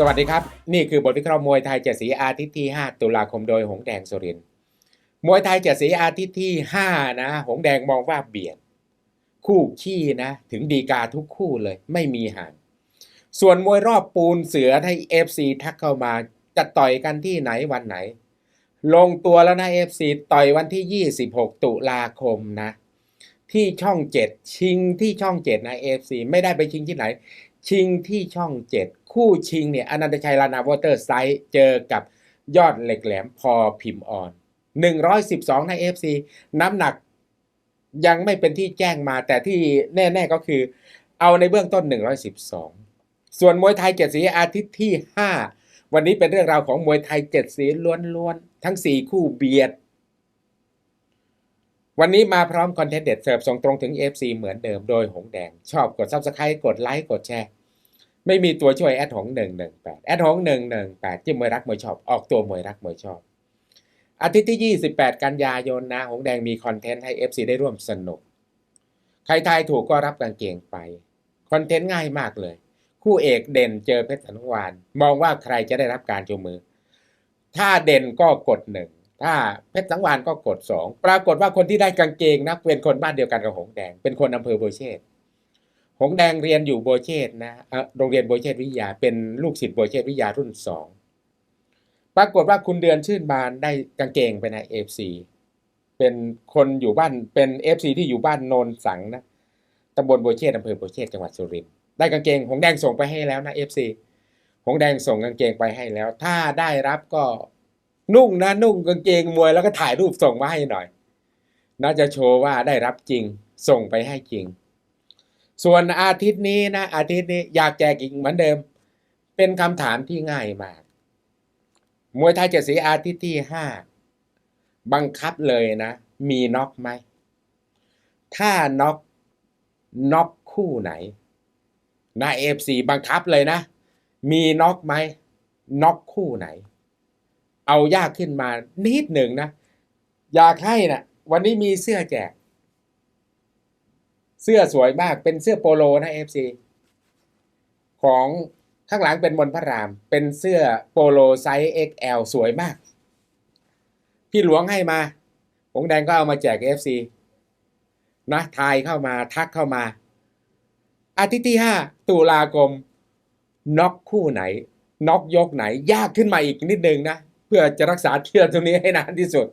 สวัสดีครับ นี่คือบทวิเคราะห์มวยไทยเจ็ดสีอาทิตย์ที่ 5 ตุลาคมโดยหงแดงสุรินมวยไทยเจ็ดสีอาทิตย์ที่ 5 นะ หงแดงมองว่าเบียด คู่ขี้นะ ถึงดีกาทุกคู่เลย ไม่มีห่าง ส่วนมวยรอบปูนเสือให้เอฟซีทักเข้ามาจะต่อยกันที่ไหนวันไหน ลงตัวแล้วนะเอฟซีต่อยวันที่ 26 ตุลาคมนะ ที่ช่องเจ็ดชิงที่ช่องเจ็ดนะเอฟซีไม่ได้ไปชิงที่ไหน ชิงที่ช่องเจ็ด คู่ชิงเนี่ยอนันตชัยลานาวอเตอร์ไซด์เจอกับยอดเหล็กแหลมพอพิมพ์ออน 112 ใน FC น้ำหนักยังไม่เป็นที่แจ้งมาแต่ที่แน่ ๆก็คือ เอาในเบื้องต้น 112 ส่วนมวยไทยเจ็ดสีอาทิตย์ที่ 5 วันนี้เป็นเรื่องราวของมวยไทยเจ็ดสีล้วนๆ ทั้ง 4 คู่เบียด วันนี้มาพร้อมคอนเทนต์เด็ดเสิร์ฟส่งตรงถึง FC เหมือนเดิมโดยหงแดง ชอบกด Subscribe กดไลค์กดแชร์ ไม่มีตัวช่วยแอดหง118แอดหง118จิ้มมวยรักมวยชอบ ออกตัวมวยรักมวยชอบ อาทิตย์ที่ 28 กันยายนนะ หงแดงมีคอนเทนต์ให้ FC ได้ร่วมสนุก ใครทายถูกก็รับกางเกงไป คอนเทนต์ง่ายมากเลย คู่เอกเด่นเจอเพชรสันวาน มองว่าใครจะได้รับการจูมือ ถ้าเด่นก็กดหนึ่งถ้าเพชรสังวานก็กดสองปรากฏว่าคนที่ได้กางเกงนะเป็นคนบ้านเดียวกันกับหงแดง เป็นคนอำเภอโบเชษ หงแดงเรียนอยู่โบเชษฐ์นะโรงเรียนโบเชษฐ์วิทยา เป็นลูกศิษย์โบเชษฐ์วิทยารุ่นสองปรากฏว่าคุณเดือนชื่นบานได้กางเกงไปในเอฟซีเป็นคนอยู่บ้านเป็นเอฟซีที่อยู่บ้านโนนสังนะตำบลโบเชษฐ์อำเภอโบเชษฐ์จังหวัดสุรินทร์ได้กางเกงหงแดงส่งไปให้แล้วนะเอฟซีหงแดงส่งกางเกงไปให้แล้ว ถ้าได้รับก็นุ่งนะนุ่งกางเกงมวยแล้วก็ถ่ายรูปส่งมาให้หน่อยน่าจะโชว์ว่าได้รับจริงส่งไปให้จริง ส่วนอาทิตย์นี้นะอาทิตย์นี้อยากแจกอีกเหมือนเดิม เป็นคำถามที่ง่ายมาก มวยไทยเจ็ดสีอาทิตย์ที่ห้าบังคับเลยนะ มีน็อกไหม ถ้าน็อกน็อกคู่ไหนนะเอฟซีบังคับเลยนะ มีน็อกไหมน็อกคู่ไหน เอายากขึ้นมานิดหนึ่งนะ อยากให้นะวันนี้มีเสื้อแจก เสื้อสวยมากเป็นเสื้อโปโลนะเอฟซีของข้างหลังเป็นมนพระราม เป็นเสื้อโปโลไซส์ XL สวยมาก พี่หลวงให้มาหงแดงก็เอามาแจก FC นะทายเข้ามาทักเข้ามา อาทิตย์ที่ 5 ตุลาคมน็อกคู่ไหนน็อกยกไหน ยากขึ้นมาอีกนิดนึงนะ เพื่อจะรักษาเชือกตรงนี้ให้นานที่สุด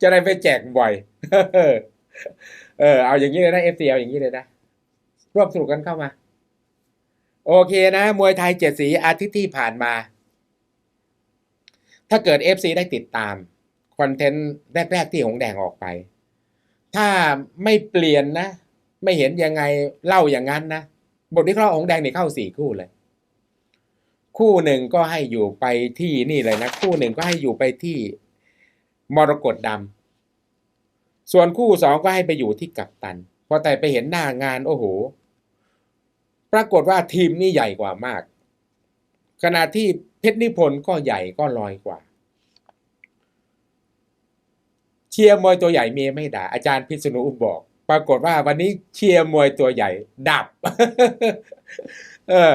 จะได้ไปแจกบ่อย เออเอาอย่างนี้เลยนะ FC เอาอย่างนี้เลยนะร่วมสนุกกันเข้ามา โอเคนะ มวยไทยเจ็ดสีอาทิตย์ที่ผ่านมา ถ้าเกิด FC ได้ติดตามคอนเทนต์แรก ๆ ที่หงแดงออกไป ถ้าไม่เปลี่ยนนะ ไม่เห็นยังไงเล่าอย่างนั้นนะบทวิเคราะห์หงแดงนี่เข้าสี่คู่เลย คู่หนึ่งก็ให้อยู่ไปที่นี่เลยนะ คู่หนึ่งก็ให้อยู่ไปที่มรกตดำ ส่วนคู่สองก็ให้ไปอยู่ที่กัปตัน พอแต่ไปเห็นหน้างานโอ้โห ปรากฏว่าทีมนี่ใหญ่กว่ามาก ขณะที่เพชรนิพนธ์ก็ใหญ่ก็ลอยกว่า เชียร์มวยตัวใหญ่เมียไม่ด่า อาจารย์พิษณุบอก ปรากฏว่าวันนี้เชียร์มวยตัวใหญ่ ดับ เออ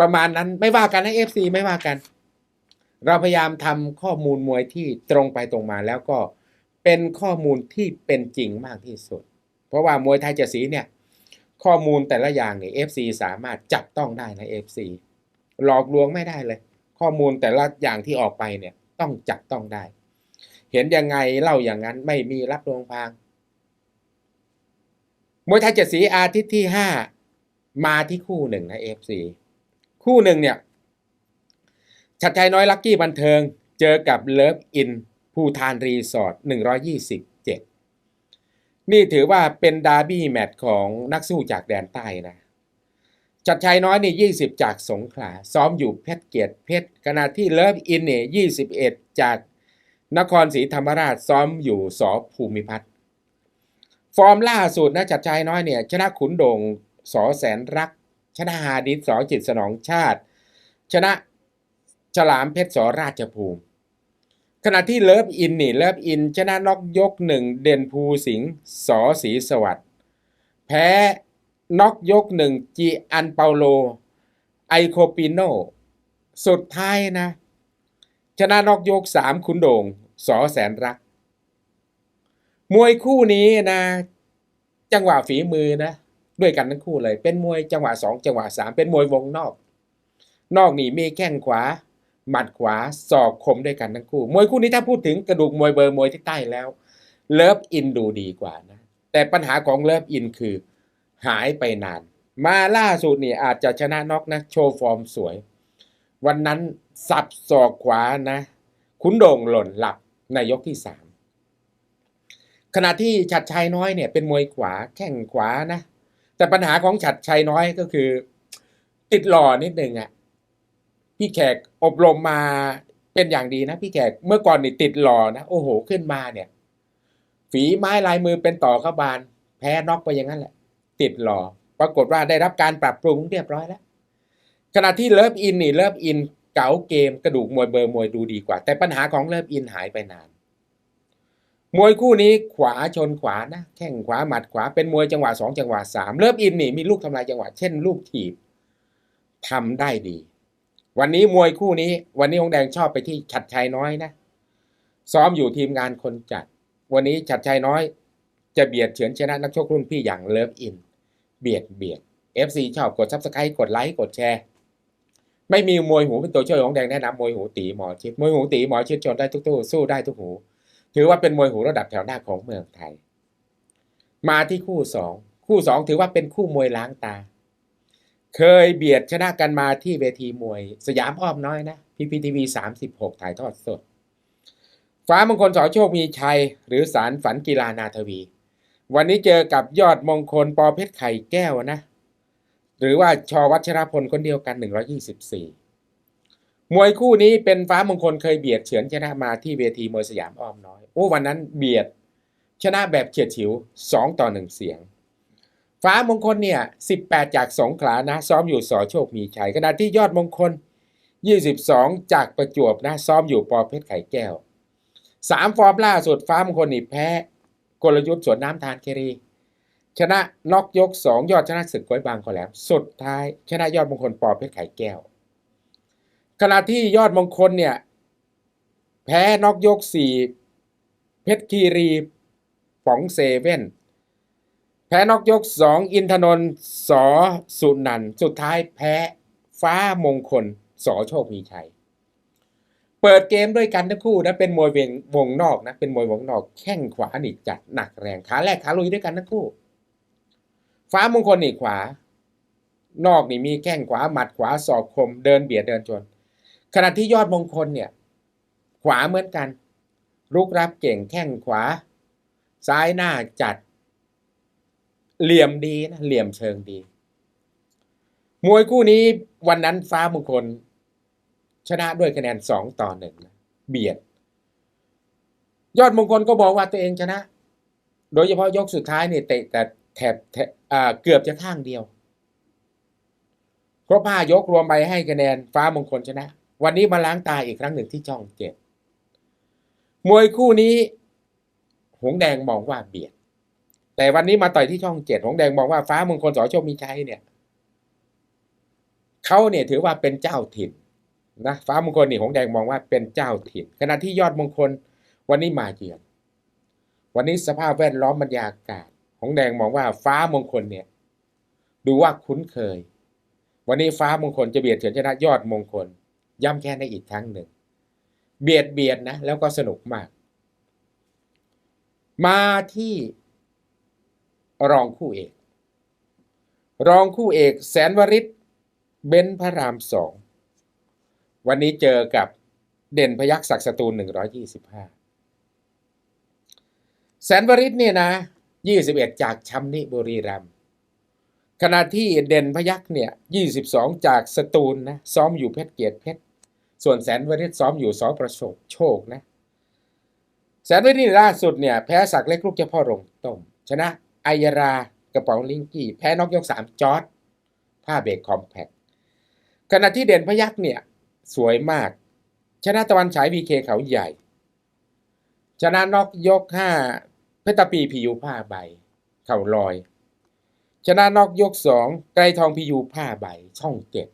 ประมาณนั้นไม่ว่ากันนะเอฟซีไม่ว่ากัน เราพยายามทำข้อมูลมวยที่ตรงไปตรงมาแล้วก็ เป็นข้อมูลที่เป็นจริงมากที่สุด เพราะว่ามวยไทยเจ็ดสีเนี่ยข้อมูลแต่ละอย่างเนี่ย FC สามารถจับต้องได้นะ FC หลอกลวงไม่ได้เลย ข้อมูลแต่ละอย่างที่ออกไปเนี่ยต้องจับต้องได้ เห็นยังไงเล่าอย่างนั้นไม่มีรับรองพางมวยไทยเจ็ดสีอาทิตย์ที่ห้ามาที่คู่หนึ่งนะ FC คู่หนึ่งเนี่ยชัดชัยน้อยลักกี้บันเทิง เจอกับเลิฟอิน ภูทานรีสอร์ท127 นี่ถือว่าเป็นดาร์บี้แมตช์ของนักสู้จากแดนใต้นะ จัดชัยน้อยนี่ 20 จากสงขลา ซ้อมอยู่เพชรเกียรติเพชร ขณะที่เลิฟอินเนี่ย21 จากนครศรีธรรมราชซ้อมอยู่สอภูมิพัฒน์ฟอร์มล่าสุดนะจัดชัยน้อยเนี่ย ชนะขุนโด่งสอแสนรัก ชนะฮาดิสสอจิตสนองชาติ ชนะฉลามเพชรสอราชภูมิ ณะที่เลิฟอินนี่เลิฟอินชนะน็อกยกหนึ่งเด่นภูสิงห์สอศรีสวัสดิ์แพ้น็อกยกหนึ่งจีอันเปาโล ไอโคปิโนสุดท้ายนะ ชนะน็อกยกสามขุนโด่งสอแสนรัก มวยคู่นี้นะ จังหวะฝีมือนะ ด้วยกันทั้งคู่เลย เป็นมวยจังหวะสองจังหวะสามเป็นมวยวงนอก นอกนี่มีแข้งขวา หมัดขวาศอกคมด้วยกันทั้งคู่ มวยคู่นี้ถ้าพูดถึงกระดูกมวยเบอร์มวยที่ใต้แล้ว เลิฟอินดูดีกว่านะ แต่ปัญหาของเลิฟอินคือหายไปนาน มาล่าสุดนี่อาจจะชนะน็อกนะ โชว์ฟอร์มสวย วันนั้นสับศอกขวานะ ขุนโด่งหล่นหลับในยกที่สามขณะที่ฉัดชัยน้อยเนี่ยเป็นมวยขวาแข้งขวานะ แต่ปัญหาของฉัดชัยน้อยก็คือ ติดหล่อนิดนึงอะ่ะ พี่แขกอบรมมาเป็นอย่างดีนะพี่แขกเมื่อก่อนนี่ติดหล่อนะโอ้โหขึ้นมาเนี่ย ฝีไม้ลายมือเป็นต่อเข้าบาน แพ้น็อกไปอย่างนั้นแหละ ติดหล่อปรากฏว่าได้รับการปรับปรุงเรียบร้อยแล้วขณะที่เลิฟอินนี่เลิฟอินเก๋าเกมกระดูกมวยเบอร์มวยดูดีกว่า แต่ปัญหาของเลิฟอินหายไปนาน มวยคู่นี้ขวาชนขวานะแข้งขวาหมัดขวาเป็นมวยจังหวะสองจังหวะสามเลิฟอินนี่มีลูกทำลายจังหวะเช่นลูกถีบทำได้ดี วันนี้มวยคู่นี้ วันนี้องแดงชอบไปที่ฉัดชัยน้อยนะ ซ้อมอยู่ทีมงานคนจัด วันนี้ฉัดชัยน้อย จะเบียดเฉือนชนะนักชกรุ่นพี่อย่างเลิฟอิน เบียดเบียด FC ชอบกดซับสไครต์กดไลค์กดแชร์ ไม่มีมวยหูเป็นตัวช่วยของแดงแนะนำมวยหูตีหมอชิดมวยหูตีหมอชิดชนได้ทุกตู้สู้ได้ทุกหู ถือว่าเป็นมวยหูระดับแถวหน้าของเมืองไทย มาที่คู่สองคู่สองถือว่าเป็นคู่มวยล้างตา เคยเบียดชนะกันมาที่เวทีมวย สยามอ้อมน้อยนะพีพีทีวีสามสิบหกถ่ายทอดสด ฟ้ามงคลสอโชคมีชัย หรือสารฝันกีฬานาทวี วันนี้เจอกับยอดมงคลปอเพชรไข่แก้วนะ หรือว่าชอวัชรพลคนเดียวกัน 124 มวยคู่นี้เป็นฟ้ามงคลเคยเบียดเฉือนชนะมาที่เวทีมวยสยามอ้อมน้อย โอ้วันนั้นเบียดชนะแบบเฉียดฉิว 2 ต่อ 1 เสียง ฟ้ามงคลเนี่ย18 จากสงขลานะซ้อมอยู่สอโชคมีชัยขณะที่ยอดมงคล 22 จากประจวบนะซ้อมอยู่ปอเพชรไข่แก้ว 3 ฟอร์มล่าสุดฟ้ามงคลนี่แพ้กลยุทธ์สวนน้ำทานเครี ชนะน็อกยก 2 ยอดชนะศึกก้อยบางขอแหลมสุดท้าย ชนะยอดมงคลปอเพชรไข่แก้ว ขณะที่ยอดมงคลเนี่ยแพ้น็อกยก 4 เพชรคีรีป๋องเซเว่น แพ้นอกยก2อินทนนท์สอสุนันสุดท้ายแพ้ฟ้ามงคลสอโชคมีชัย เปิดเกมด้วยกันทั้งคู่นะเป็นมวยเวงวงนอกนะเป็นมวยวงนอกแข้งขวานี่จัดหนักแรงขาแรกขาลุยด้วยกันทั้งคู่ ฟ้ามงคลนี่ขวา นอกนี่มีแข้งขวาหมัดขวาศอกคมเดินเบียดเดินชนขณะที่ยอดมงคลเนี่ย ขวาเหมือนกันรุกรับเก่งแข้งขวา ซ้ายหน้าจัด เหลี่ยมดีนะเหลี่ยมเชิงดี มวยคู่นี้วันนั้นฟ้ามงคล ชนะด้วยคะแนนสองต่อหนึ่งเบียด ยอดมงคลก็บอกว่าตัวเองชนะ โดยเฉพาะยกสุดท้ายเนี่ยเตะแต่แถบเกือบจะข้างเดียวครบห้ายกรวมไปให้คะแนนฟ้ามงคลชนะ วันนี้มาล้างตาอีกครั้งหนึ่งที่ช่องเจ็ดมวยคู่นี้ หงแดงมองว่าเบียด แต่วันนี้มาต่อยที่ช่องเจ็ดหงแดงมองว่าฟ้ามงคลสอโชคมีชัยเนี่ยเขาเนี่ยถือว่าเป็นเจ้าถิ่นนะฟ้ามงคลนี่หงแดงมองว่าเป็นเจ้าถิ่น ขณะที่ยอดมงคลวันนี้มาเยือนวันนี้สภาพแวดล้อมบรรยากาศหงแดงมองว่าฟ้ามงคลเนี่ย ดูว่าคุ้นเคย วันนี้ฟ้ามงคลจะเบียดเฉือนชนะยอดมงคล ย้ำแค่ในอีกครั้งหนึ่ง เบียดเบียดนะ แล้วก็สนุกมาก มาที่ รองคู่เอก รองคู่เอกแสนวริศเบนพระรามสอง วันนี้เจอกับเด่นพยักศักดิ์สตูล 125 แสนวริศเนี่ยนะ 21 จากชัมนิบุรีรัมขณะที่เด่นพยักเนี่ย 22 จากสตูลนะ ซ้อมอยู่เพชรเกียรติเพชร ส่วนแสนวริศซ้อมอยู่สอประสบโชคนะแสนวริศนี่ล่าสุดเนี่ยแพ้สักเล็กลูกเจ้าพ่อรงต้มชนะ ไอยารากระป๋องลิงกี้ แพ้นอกยก3จอร์ดผ้าเบรกคอมแพคขณะที่เด่นพยักเนี่ย สวยมาก ชนะตะวันฉายวีเคเขาใหญ่ ชนะนอกยกห้าเพชรตาปีพียูผ้าใบ เข่าลอย ชนะนอกยกสองไกรทองพียูผ้าใบ ช่องเจ็ด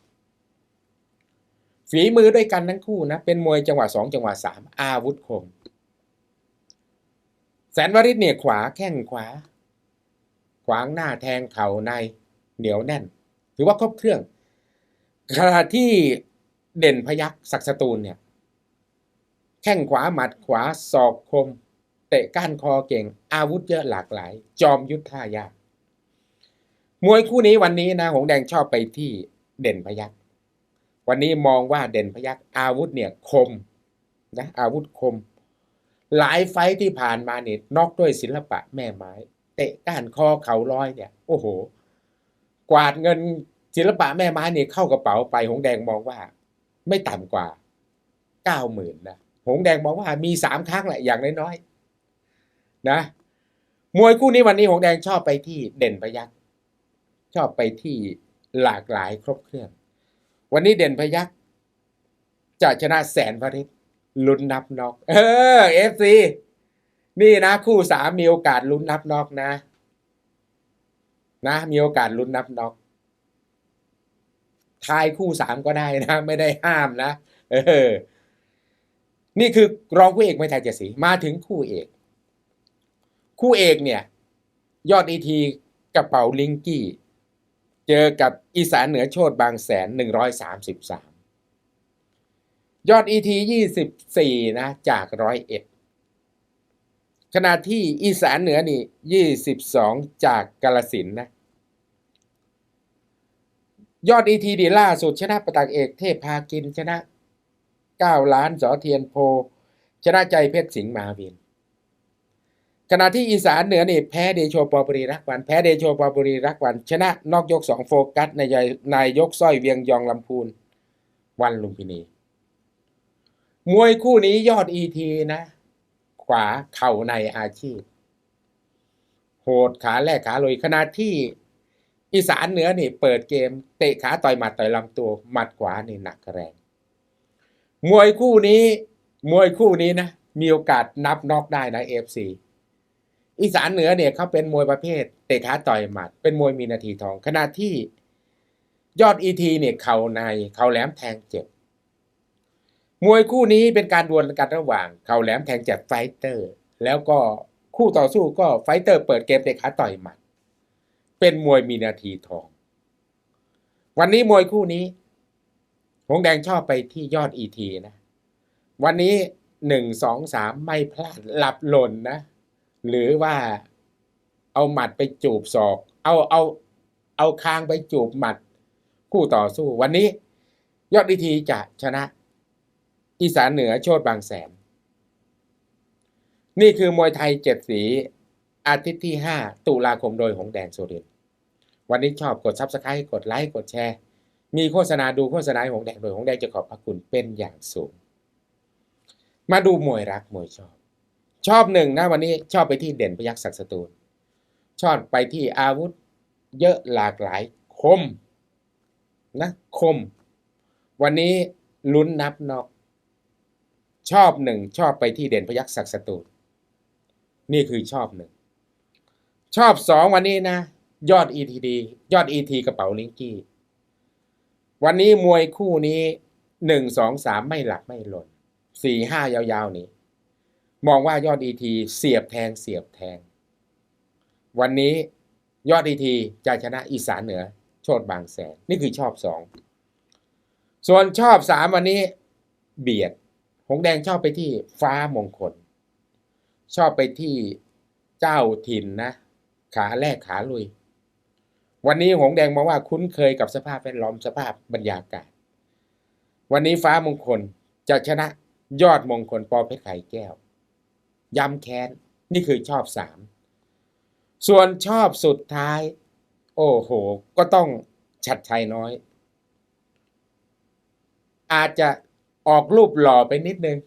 ฝีมือด้วยกันทั้งคู่นะ เป็นมวยจังหวะสองจังหวะสามอาวุธคม แสนวริศเนี่ยขวาแข้งขวา ขวางหน้าแทงเข่าในเหนียวแน่น ถือว่าครบเครื่องขณะที่เด่นพยักศักสตูลเนี่ยแข้งขวาหมัดขวาศอกคม เตะก้านคอเก่ง อาวุธเยอะหลากหลาย จอมยุทธายากมวยคู่นี้วันนี้นะหงแดงชอบไปที่เด่นพยักวันนี้มองว่าเด่นพยักอาวุธเนี่ยคมนะอาวุธคม หลายไฟท์ที่ผ่านมาเนี่ยนอกด้วยศิลปะแม่ไม้ เตะก้านคอเข่าลอยเนี่ย โอ้โห กวาดเงินศิลปะแม่ไม้เนี่ยเข้ากระเป๋าไปหงแดงมองว่า ไม่ต่ำกว่าเก้าหมื่นนะหงแดงมองว่ามีสามครั้งแหละอย่างน้อยๆนะ มวยคู่นี้วันนี้หงแดงชอบไปที่เด่นพยักชอบไปที่หลากหลายครบเครื่อง วันนี้เด่นพยักจะชนะแสนพริตลุ้นนับนอก เออเอฟซี นี่นะ คู่สามมีโอกาสลุ้นนับนอกนะ นะ มีโอกาสลุ้นนับนอกทายคู่สามก็ได้นะ ไม่ได้ห้ามนะเออ นี่คือรองคู่เอกไม่ไทยเจสีมาถึงคู่เอก คู่เอกเนี่ย ยอดอีทีกระเป๋าลิงกี้ เจอกับอีสานเหนือโชดบางแสนหนึ่งร้อยสามสิบสามยอดอีทียี่สิบสี่นะ จากร้อยเอ็ด ขณะที่อีสานเหนือนี่ยี่สิบสองจากกาลสินนะ ยอดอีทีดีล่าสุดชนะประตักเอกเทพพากินชนะเก้าล้านสอเทียนโพ ชนะใจเพชรสิงห์มาวิน ขณะที่อีสานเหนือนี่แพ้เดโชปอบรีรักวัน แพ้เดโชปอบรีรักวัน ชนะนอกยกสองโฟกัสในยในยกสร้อยเวียงยองลำพูน วันลุมพินี มวยคู่นี้ยอดอีทีนะ ขวาเข่าในอาชีพ โหดขาแรกขาลอยขณะที่อีสานเหนือนี่เปิดเกม เตะขาต่อยหมัดต่อยลำตัวหมัดขวานี่หนักแรง มวยคู่นี้ มวยคู่นี้นะมีโอกาสนับน็อกได้นะเอฟซีอีสานเหนือเนี่ยเขาเป็นมวยประเภท เตะขาต่อยหมัด เป็นมวยมีนาทีทอง ขณะที่ยอดอีทีเนี่ยเข่าในเข่าแหลมแทงเจ็บ มวยคู่นี้เป็นการดวลกันระหว่างเข่าแหลมแทงเจ็บไฟเตอร์ แล้วก็คู่ต่อสู้ก็ไฟเตอร์เปิดเกมเตะขาต่อยหมัด เป็นมวยมีนาทีทอง วันนี้มวยคู่นี้ หงแดงชอบไปที่ยอดอีทีนะ วันนี้หนึ่งสองสามไม่พลาดหลับหล่นนะ หรือว่าเอาหมัดไปจูบศอก เอาเอาเอาคางไปจูบหมัด คู่ต่อสู้ วันนี้ ยอดอีทีจะชนะ อีสานเหนือโชดบางแสน นี่คือมวยไทยเจ็ดสีอาทิตย์ที่ 5 ตุลาคมโดยหงแดงโซเดนวันนี้ชอบกดซับสไครต์กดไลค์กดแชร์ มีโฆษณาดูโฆษณาหงแดงโดยหงแดงจะขอบพระคุณเป็นอย่างสูง มาดูมวยรักมวยชอบ ชอบหนึ่งนะวันนี้ชอบไปที่เด่นพยักษ์ศักดิ์สตูลชอบไปที่อาวุธเยอะหลากหลายคมนะคม วันนี้ลุ้นนับนอก ชอบหนึ่งชอบไปที่เด่นพยักษ์ศักดิ์สตูลนี่คือชอบหนึ่งชอบสองวันนี้นะ ยอด ETD ยอด ET กระเป๋าลิงกี้ วันนี้มวยคู่นี้หนึ่งสองสามไม่หลับไม่หล่นสี่ห้ายาวๆนี้ มองว่ายอด ET เสียบแทงเสียบแทง วันนี้ยอด ET จะชนะอีสานเหนือ โชดบางแสน นี่คือชอบสองส่วนชอบสามวันนี้เบียด หงแดงชอบไปที่ฟ้ามงคล ชอบไปที่เจ้าถิ่นนะ ขาแรกขาลุย วันนี้หงแดงมองว่าคุ้นเคยกับสภาพแวดล้อมสภาพบรรยากาศ วันนี้ฟ้ามงคลจะชนะยอดมงคลปอเพชรไข่แก้ว ย้ำแค้น นี่คือชอบสาม ส่วนชอบสุดท้าย โอ้โห ก็ต้องชัดชัยน้อย อาจจะ ออกรูปหล่อไปนิดนึง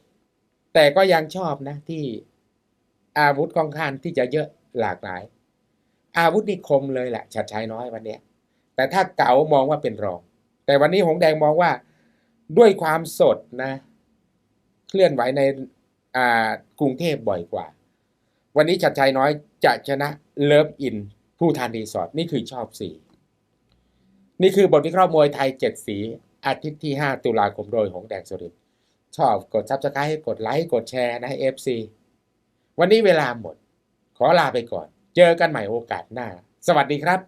แต่ก็ยังชอบนะที่อาวุธค่อนข้างที่จะเยอะหลากหลาย อาวุธนี่คมเลยแหละชัดชัยน้อยวันนี้แต่ถ้าเก๋ามองว่าเป็นรอง แต่วันนี้หงแดงมองว่าด้วยความสดนะ เคลื่อนไหวในกรุงเทพบ่อยกว่า วันนี้ชัดชัยน้อยจะชนะเลิฟอินผู้ทานรีสอร์ทนี่คือชอบสี นี่คือบทวิเคราะห์มวยไทยเจ็ดสี อาทิตย์ที่ 5 ตุลาคมโดยหงแดงสุรินชอบกด Subscribe ให้กดไลค์กดแชร์นะ FC วันนี้เวลาหมด ขอลาไปก่อน เจอกันใหม่โอกาสหน้า สวัสดีครับ